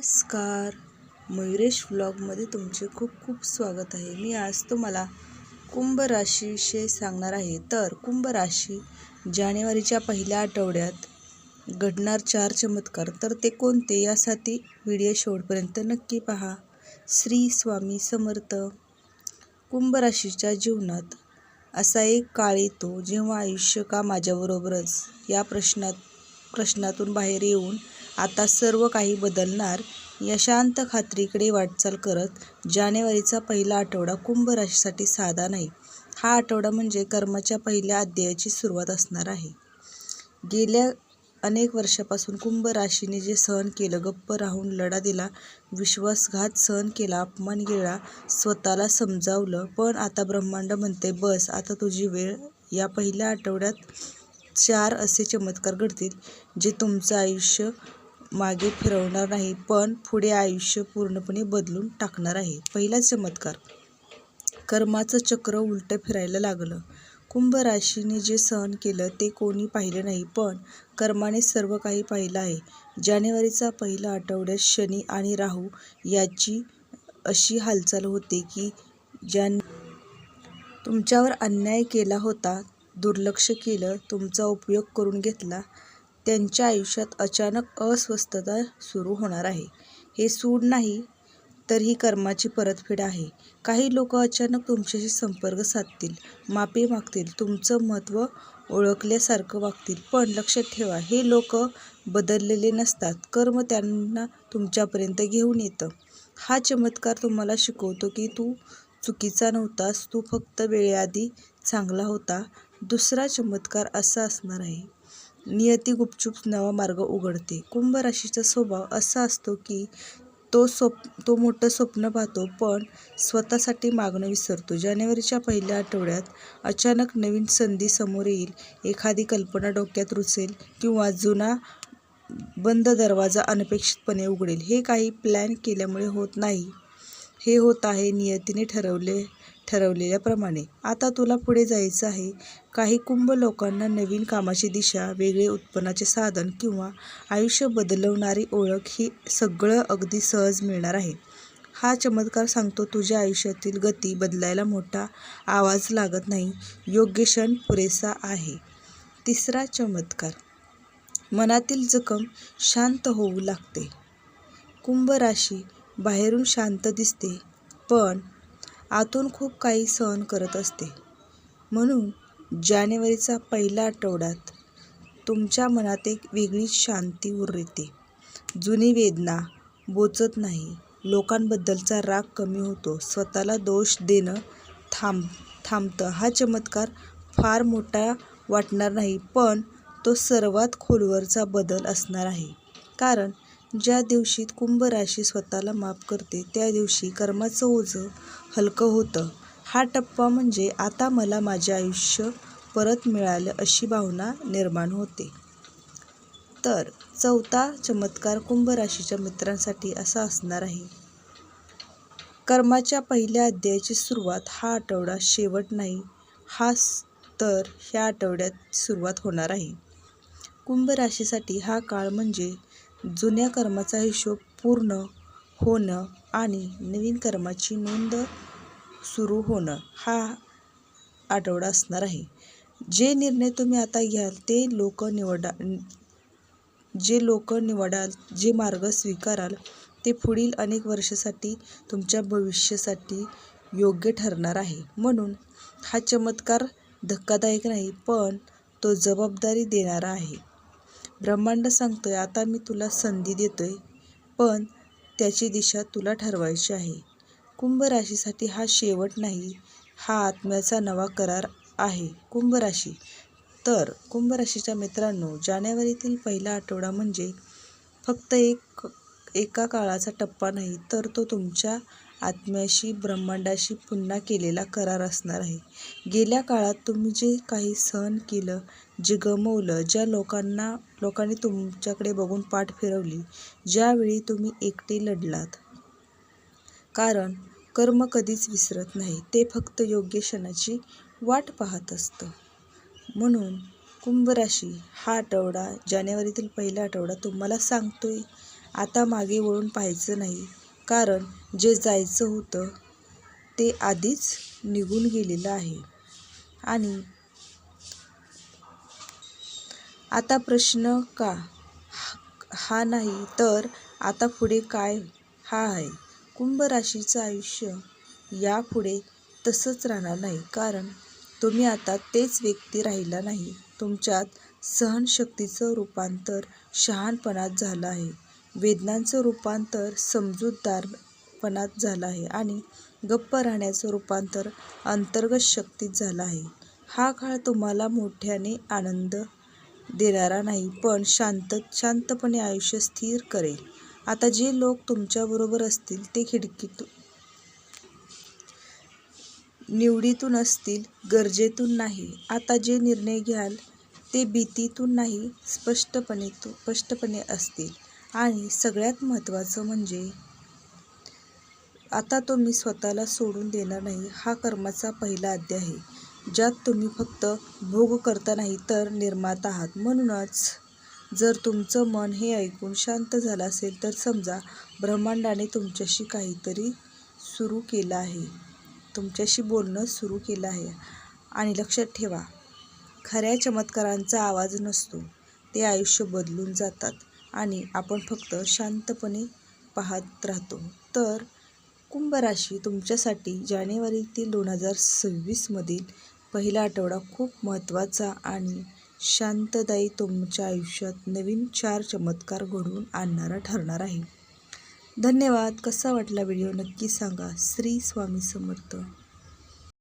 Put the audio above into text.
नमस्कार. मयुरेश व्लॉगमध्ये तुमचे खूप खूप स्वागत आहे. मी आज तुम्हाला कुंभ राशीविषयी सांगणार आहे. तर कुंभ राशी जानेवारीच्या पहिल्या आठवड्यात घडणार चार चमत्कार. तर ते कोणते यासाठी व्हिडिओ शेवटपर्यंत नक्की पहा. श्री स्वामी समर्थ. कुंभ राशीच्या जीवनात असा एक काळ येतो जेव्हा आयुष्य का माझ्याबरोबरच या प्रश्नात प्रश्नातून बाहेर येऊन आता सर्व काही बदलणार या शांत खात्रीकडे वाटचाल करत जानेवारीचा पहिला आठवडा कुंभ राशीसाठी साधा नाही. हा आठवडा म्हणजे कर्माच्या पहिल्या अध्यायाची सुरुवात असणार आहे. गेल्या अनेक वर्षापासून कुंभ राशीने जे सहन केलं गप्प राहून लढा दिला विश्वासघात सहन केला अपमान केला स्वतःला समजावलं पण आता ब्रह्मांड म्हणते बस आता तुझी वेळ. या पहिल्या आठवड्यात चार असे चमत्कार घडतील जे तुमचं आयुष्य मागे फिरवणार नाही पण पुढे आयुष्य पूर्णपणे बदलून टाकणार आहे. पहिला चमत्कार. कर्माचं चक्र उलटं फिरायला लागलं. कुंभ राशीने जे सहन केलं ते कोणी पाहिलं नाही पण कर्माने सर्व काही पाहिलं आहे. जानेवारीचा पहिला आठवड्यात शनी आणि राहू याची अशी हालचाल होते की ज्यां तुमच्यावर अन्याय केला होता दुर्लक्ष केलं तुमचा उपयोग करून घेतला त्यांच्या आयुष्यात अचानक अस्वस्थता सुरू होणार आहे. हे सूड नाही तर ही कर्माची परतफेड आहे. काही लोक अचानक तुमच्याशी संपर्क साधतील माफी मागतील तुमचं महत्त्व ओळखल्यासारखं वागतील. पण लक्षात ठेवा हे लोक बदललेले नसतात. कर्म त्यांना तुमच्यापर्यंत घेऊन येतं. हा चमत्कार तुम्हाला शिकवतो की तू चुकीचा नव्हतास तू फक्त वेळेआधी चांगला होता दुसरा चमत्कार असा असणार आहे. नियती गुपचूप नवा मार्ग उघडते. कुंभ राशीचा स्वभाव असा असतो की तो स्वप तो मोठं स्वप्न पाहतो पण स्वतःसाठी मागणं विसरतो. जानेवारीच्या पहिल्या आठवड्यात अचानक नवीन संधी समोर येईल. एखादी कल्पना डोक्यात रुचेल किंवा जुना बंद दरवाजा अनपेक्षितपणे उघडेल. हे काही प्लॅन केल्यामुळे होत नाही. हे होत आहे नियतीने ठरवले ठरवलेल्याप्रमाणे. आता तुला पुढे जायचं आहे. काही कुंभ लोकांना नवीन कामाची दिशा वेगळे उत्पन्नाचे साधन किंवा आयुष्य बदलवणारी ओळख ही सगळं अगदी सहज मिळणार आहे. हा चमत्कार सांगतो तुझ्या आयुष्यातील गती बदलायला मोठा आवाज लागत नाही. योग्य क्षण पुरेसा आहे. तिसरा चमत्कार. मनातील जखम शांत होऊ लागते. कुंभ राशी बाहेरून शांत दिसते. पण आतून खूप काही सहन करत असते. म्हणून जानेवारीचा पहिला आठवड्यात तुमच्या मनात एक वेगळीच शांती उरते. जुनी वेदना बोचत नाही. लोकांबद्दलचा राग कमी होतो. स्वतःला दोष देणं थांब थांबतं. हा चमत्कार फार मोठा वाटणार नाही पण तो सर्वात खोलवरचा बदल असणार आहे. कारण ज्या दिवशी कुंभ राशी स्वतःला माफ करते त्या दिवशी कर्माचं ओझं हलकं होतं. हा टप्पा म्हणजे आता मला माझे आयुष्य परत मिळालं अशी भावना निर्माण होते. तर चौथा चमत्कार कुंभ राशीच्या मित्रांसाठी असा असणार आहे. कर्माच्या पहिल्या अध्यायाची सुरुवात हा आठवडा शेवट नाही हा तर ह्या आठवड्यात सुरुवात होणार आहे. कुंभ राशीसाठी हा काळ म्हणजे जुन्या कर्माचा हिशोब पूर्ण होणं आणि नवीन कर्माची नोंद सुरू होणं हा आठवडा असणार आहे. जे निर्णय तुम्ही आता घ्याल ते लोक निवडा जे लोक निवडाल जे मार्ग स्वीकाराल ते पुढील अनेक वर्षासाठी तुमच्या भविष्यासाठी योग्य ठरणार आहे. म्हणून हा चमत्कार धक्कादायक नाही पण तो जबाबदारी देणारा आहे. ब्रह्मांड सांगतोय आता मी तुला संधी देतोय पण त्याची दिशा तुला ठरवायची आहे. कुंभ राशीसाठी हा शेवट नाही हा आत्म्याचा नवा करार आहे. कुंभ राशी तर कुंभ राशीच्या मित्रांनो जानेवारीतील पहिला आठवडा म्हणजे फक्त एक एका काळाचा टप्पा नाही तर तो तुमच्या आत्म्याशी ब्रह्मांडाशी पुन्हा केलेला करार असणार आहे. गेल्या काळात तुम्ही जे काही सहन केलं जे गमवलं ज्या लोकांना लोकांनी तुमच्याकडे बघून पाठ फिरवली ज्यावेळी तुम्ही एकटे लढलात. कारण कर्म कधीच विसरत नाही ते फक्त योग्य क्षणाची वाट पाहत असतं. म्हणून कुंभ राशी हा आठवडा जानेवारीतील पहिला आठवडा तुम्हाला सांगतोय. आता मागे वळून पाहायचं नाही. कारण जे जायचं होतं ते आधीच निघून गेलेलं आहे. आणि आता प्रश्न का? हा नाही तर आता पुढे काय? हा आहे. कुंभ राशीचं आयुष्य यापुढे तसंच राहणार नाही कारण तुम्ही आता तेच व्यक्ती राहिला नाही. तुमच्यात सहनशक्तीचं रूपांतर शहाणपणात झालं आहे. वेदनांचं रूपांतर समजूतदारपणात झालं आहे आणि गप्प राहण्याचं रूपांतर अंतर्गत शक्तीत झालं आहे. हा काळ तुम्हाला मोठ्याने आनंद देणारा नाही पण शांत शांतपणे आयुष्य स्थिर करेल. आता जे लोक तुमच्याबरोबर असतील ते खिडकीतून निवडीतून असतील गरजेतून नाही. आता जे निर्णय घ्याल ते भीतीतून नाही स्पष्टपणे स्पष्टपणे असतील. आणि सगळ्यात महत्त्वाचं म्हणजे आता तुम्ही स्वतःला सोडून देणार नाही हा कर्माचा पहिला अध्याय आहे. ज्यात तुम्ही फक्त भोग करता नाही तर निर्माता आहात. म्हणूनच जर तुमचं मन हे ऐकून शांत झालं असेल तर समजा ब्रह्मांडाने तुमच्याशी काहीतरी सुरू केलं आहे. तुमच्याशी बोलणं सुरू केलं आहे. आणि लक्षात ठेवा खऱ्या चमत्कारांचा आवाज नसतो. ते आयुष्य बदलून जातात आणि आपण फक्त शांतपणे पाहत राहतो. तर कुंभ राशी तुमच्यासाठी जानेवारीतील दोन हजार सव्वीसमधील पहिला आठवडा खूप महत्त्वाचा आणि शांतदायी तुमच्या आयुष्यात नवीन चार चमत्कार घडवून आणणारा ठरणार आहे. धन्यवाद. कसा वाटला व्हिडिओ नक्की सांगा. श्री स्वामी समर्थ.